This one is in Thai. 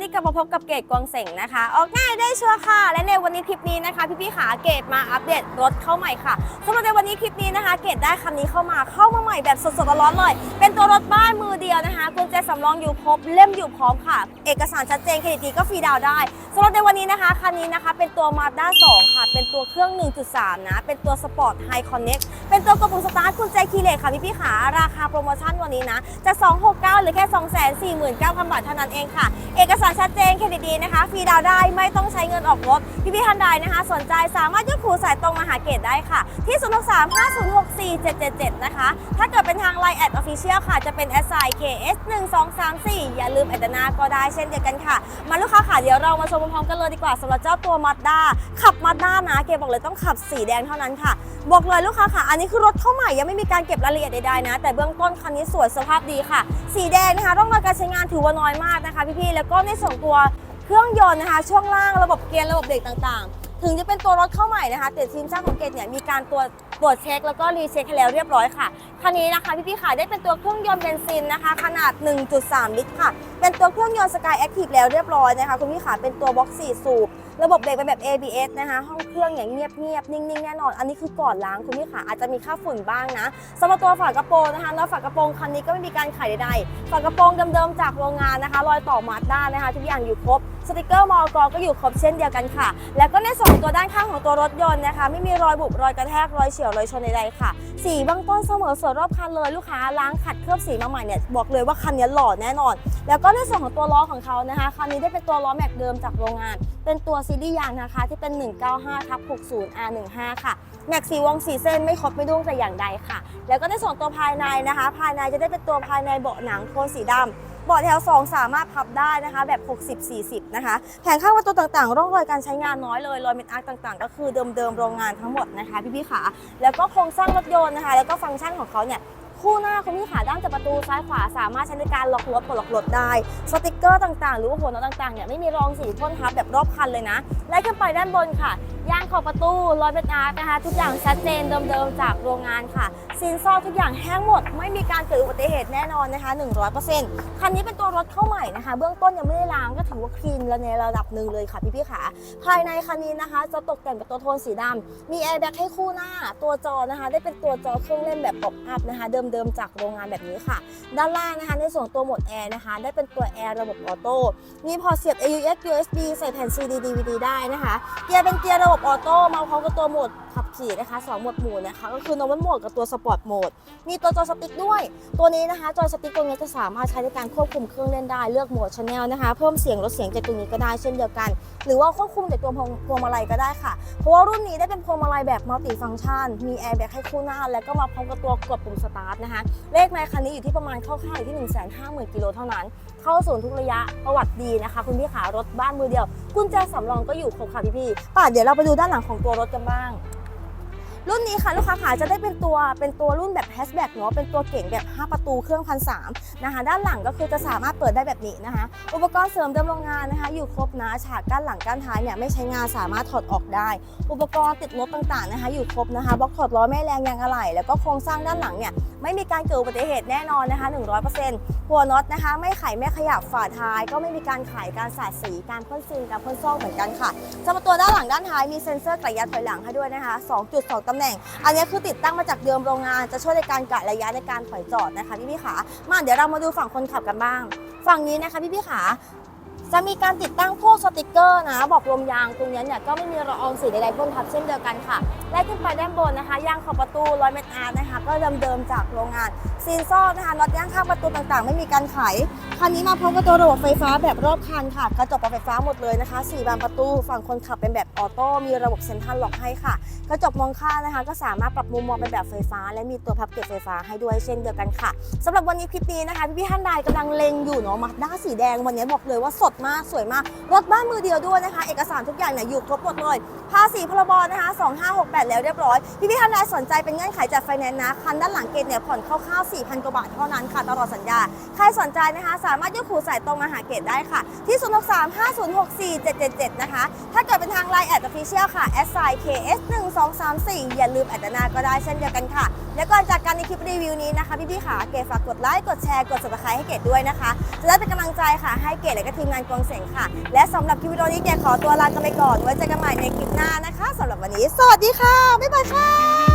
นี้กลับมาพบกับเกตกวงเสงนะคะ ออกง่ายได้ชัวร์ค่ะ และในวันนี้คลิปนี้นะคะ พี่ๆขาเกตมาอัปเดตรถเข้าใหม่ค่ะสำหรับในวันนี้คลิปนี้นะคะ เกตได้คันนี้เข้ามาเข้ามาใหม่แบบสดๆร้อนเลย เป็นตัวรถบ้านมือเดียวนะคะกุญแจสำรองอยู่ครบเล่มอยู่พร้อมค่ะ เอกสารชัดเจนเครดิตดีก็ฟรีดาวน์ได้สำหรับในวันนี้นะคะคันนี้นะคะ เป็นตัว Mazda 2ค่ะ เป็นตัวเครื่อง 1.3 นะ เป็นตัว Sport High Connect เป็นตัวกระปุกสตาร์ทกุญแจคีย์เลสค่ะพี่ๆขาราคาโปรโมชั่นวันนี้นะจะ269หรือแค่249,000บาทเท่านั้นเองค่ะ เอกสารชัดเจนเครดิตดีนะคะฟรีดาวได้ไม่ต้องใช้เงินออกรถพี่พี่ท่านใดนะคะ สนใจสามารถยกคูสายตรงมาหาเกตได้ค่ะ ที่ 0 6 3 5 0 6 4 7 7 7 นะคะ ถ้าเกิดเป็นทาง Line แอดออฟฟิเชียลค่ะ จะเป็น s i KS 1 2 3 4อย่าลืมแอดนาก็ได้เช่นเดียวกันค่ะ มาลูกค้าค่ะ เดี๋ยวเรามาชมพร้อมๆกันเลยดีกว่าสำหรับเจ้าตัวมาด้าขับมาด้านะเกตบอกเลยต้องขับสีแดงเท่านั้นค่ะบอกเลยลูกค้าค่ะ อันนี้คือรถเข้าใหม่ยังไม่มีการเก็บรายละเอียดใดๆนะ แต่เบื้องต้นคันนี้สวยสภาพดีค่ะ สีแดงนะคะร่องรอยการใช้งานถือว่าน้อยมากนะคะพี่ๆแล้วก็ในส่วนตัวเครื่องยนต์นะคะ ช่วงล่างระบบเกียร์ระบบเบรกต่างๆ ถึงจะเป็นตัวรถเข้าใหม่นะคะแต่ทีมช่างของเกตเนี่ยมีการตรวจตรวจเช็คแล้วก็รีเช็คให้แล้วเรียบร้อยค่ะคันนี้นะคะพี่ๆค่ะได้เป็นตัวเครื่องยนต์เบนซินนะคะ ขนาด 1.3 ลิตรค่ะ เป็นตัวเครื่องยนต์สกายแอคทีฟแล้วเรียบร้อยนะคะคุณพี่ค่ะเป็นตัวบ็อกซี่สูบระบบเบรกเป็นแบบ ABS นะคะ ห้องเครื่องอย่างเงียบเงียบนิ่งๆ แน่นอน อันนี้คือก่อนล้างคุณพี่ขาอาจจะมีค่าฝุ่นบ้างนะสำหรับตัวฝากระโปรงนะคะแล้วฝากระโปรงคันนี้ก็ไม่มีการไขใดๆฝากระโปรงเดิมๆจากโรงงานนะคะ รอยต่อมาด้านนะคะ ทุกอย่างอยู่ครบ สติกเกอร์มอกก็อยู่ครบเช่นเดียวกันค่ะ แล้วก็ในส่วนของตัวด้านข้างของตัวรถยนต์นะคะ ไม่มีรอยบุบรอยกระแทกรอยเฉียวรอยชนใดๆค่ะ สีเบื้องต้นเสมอส่วยรอบคันเลยลูกค้าล้างขัดเคลือบสีมาใหม่เนี่ยบอกเลยว่าคันนี้หล่อแน่นอน แล้วก็ในส่วนของตัวล้อของเขานะคะคันนี้ได้เป็นตัวล้อแม็กเดิมจากโรงงาน เป็นตัวซีรีส์ยางนะคะที่เป็น 195ทับ60 R15 ค่ะแม็กสีวงสีเส้นไม่ครบไม่ดุ้งแต่อย่างใดค่ะ แล้วก็ในส่วนตัวภายในนะคะ ภายในจะได้เป็นตัวภายในเบาะหนังโทนสีดำ เบาะแถว 2 สามารถพับได้นะคะ แบบ 60-40 นะคะ แผงข้างประตูต่างๆ ร่องรอยการใช้งานน้อยเลย รอยเม็ดอาร์ตต่างๆ ก็คือเดิมๆ โรงงานทั้งหมดนะคะ พี่ๆขา แล้วก็โครงสร้างรถยนต์นะคะ แล้วก็ฟังก์ชันของเขาเนี่ยคู่หน้าคุณพี่ขาด้านจากประตูซ้ายขวาสามารถใช้ในการล็อกรถปลดล็อกรถได้ สติกเกอร์ต่างๆ หรือว่าหัวน็อตต่างๆเนี่ยไม่มีรองสีพ่นทับแบบรอบคันเลยนะไล่ขึ้นไปด้านบนค่ะ ยางขอบประตูรอยเป็นอาร์ตนะคะ ทุกอย่างชัดเจนเดิมๆจากโรงงานค่ะซินซอทุกอย่างแห้งหมด ไม่มีการเกิดอุบัติเหตุแน่นอนนะคะ100%คันนี้เป็นตัวรถเข้าใหม่นะคะ เบื้องต้นยังไม่ได้ล้างก็ถือว่าคลีนแล้วในระดับหนึ่งเลยค่ะพี่ๆขาภายในคันนี้นะคะ จะตกแต่งเป็นตัวโทนสีดำมีแอร์แบ็กให้คู่หน้าตัวจอนะคะ ได้เป็นตัวจอเครื่องเล่นแบบป๊อปอัพนะคะ เดิมๆจากโรงงานแบบนี้ค่ะ ด้านล่างนะคะ ในส่วนตัวโหมดแอร์นะคะ ได้เป็นตัวแอร์ระบบออโต้มีพอเสียบ AUX USB ใส่แผ่น CD DVD ได้นะคะเกียร์เป็นเกียร์ระบบออโต้มาพร้อมกับตัวหมดขับ ขี่นะคะสองหมดหมู่นะคะก็คือ normal mode กับตัว sport mode มีตัวจอสติ๊กด้วย ตัวนี้นะคะจอสติ๊กตัวนี้จะสามารถใช้ในการควบคุมเครื่องเล่นได้เลือกโหมดชแนลนะคะเพิ่มเสียงลดเสียงจากตรงนี้ก็ได้เช่นเดียวกัน หรือว่าควบคุมจากตัวพวงมาลัยก็ได้ค่ะ เพราะว่ารุ่นนี้ได้เป็นพวงมาลัยแบบมัลติฟัง c t ชันมีแอร์แบ็กให้คู่หน้า แล้วก็มาพร้อมกับตัวกดปุ่มสตาร์ทนะคะเลขในคันนี้อยู่ที่ประมาณคร่าวๆอยู่ที่ 1 5 0 0 0 0กิโลเท่านั้น เข้าศูนย์ทุกระยะประวัติดีนะคะคุณพี่ขารถบ้านมือเดียวกุญแจสำรองก็อยู่ครบค่ะพี่พี่ๆป่ะเดี๋ยวเราไปดูด้านหลังของตัวรถกันบ้าง รุ่นนี้ค่ะลูกค้าขาจะได้เป็นตัวเป็นตัวรุ่นแบบแฮชแบ็กเนาะเป็นตัวเก่งแบบ 5 ประตูเครื่องพันสนะคะด้านหลังก็คือจะสามารถเปิดได้แบบนี้นะคะ อุปกรณ์เสริมเดิมโรงงานนะคะ อยู่ครบนะฉากกั้นหลังกั้นท้ายเนี่ยไม่ใช้งานสามารถถอดออกได้ อุปกรณ์ติดรถต่างๆนะคะ อยู่ครบนะคะบล็อกถอดล้อแม่แรงยางอะไหล่แล้วก็โครงสร้างด้านหลังเนี่ยไม่มีการเกิดอุบัติเหตุแน่นอนนะคะ 100%หัวน็อตนะคะ ไม่ไขไม่ขยับฝาท้าย ก็ไม่มีการไขการสาดสีการพ่นซีนการพ่นซอกเหมือนกันค่ะสำหรับตัวด้านหลังด้านท้ายมีเซ็นเซอร์กระยะถอยหลังให้ด้วยนะคะ2.2ตำแหน่ง อันนี้คือติดตั้งมาจากเดิมโรงงาน จะช่วยในการกะระยะในการถอยจอดนะคะพี่พี่ขา มาเดี๋ยวเรามาดูฝั่งคนขับกันบ้าง ฝั่งนี้นะคะพี่พี่ขา จะมีการติดตั้งพวกสติกเกอร์นะ บอกลมยางตรงนี้เนี่ยก็ไม่มีละอองสีใดๆพ่นทับเช่นเดียวกันค่ะไล่ขึ้นไปด้านบนนะคะ ยางขอบประตูรอยเม็ดอาร์นะคะ ก็เดิมๆจากโรงงาน ซีนซอนะคะน็อตย่างข้างประตูต่างๆ ไม่มีการไข คันนี้มาพร้อมกับตัวระบบไฟฟ้าแบบรอบคันค่ะ กระจกปรับไฟฟ้าหมดเลยนะคะ4บานประตูฝั่งคนขับเป็นแบบออโต้มีระบบเซ็นทรัลล็อกให้ค่ะ กระจกมองข้างนะคะ ก็สามารถปรับมุมมองเป็นแบบไฟฟ้า และมีตัวพับเก็บไฟฟ้าให้ด้วยเช่นเดียวกันค่ะสำหรับวันนี้คลิปนี้นะคะพี่ๆท่านใดกำลังเล็งอยู่เนาะมาด้าสีแดงวันนี้บอกเลยว่าสดมากสวยมากรถบ้านมือเดียวด้วยนะคะ เอกสารทุกอย่างเนี่ยอยู่ครบหมดเลย ภาษีพรบนะคะ 2568 แล้วเรียบร้อย พี่พี่ๆท่านใดสนใจเป็นเงื่อนไขจากไฟแนนซ์นะคันด้านหลังเกตเนี่ยผ่อนคร่าวๆ4,000 กว่าบาทเท่านั้นค่ะตลอดสัญญา ใครสนใจนะคะ สามารถยกหูสายตรงมาหาเกตได้ค่ะ ที่ 0635064777 นะคะ ถ้าเกิดเป็นทางไลน์แอดออฟฟิเชียลค่ะ s i ks 1 2 3 4อย่าลืมแอดนาก็ได้เช่นเดียวกันค่ะ และก่อนจากการในคลิปรีวิวนี้นะคะพี่ๆค่ะเกดฝากกดไลค์กดแชร์กด subscribe ให้เกดด้วยนะคะ จะได้เป็นกำลังใจค่ะให้เกดและก็ทีมงานกองเสียงค่ะ และสำหรับคลิปวิดีโอนี้เกดขอตัวลากันไปก่อนไว้เจอกันใหม่ในคลิปหน้านะคะสำหรับวันนี้ สวัสดีค่ะ บ๊ายบายค่ะ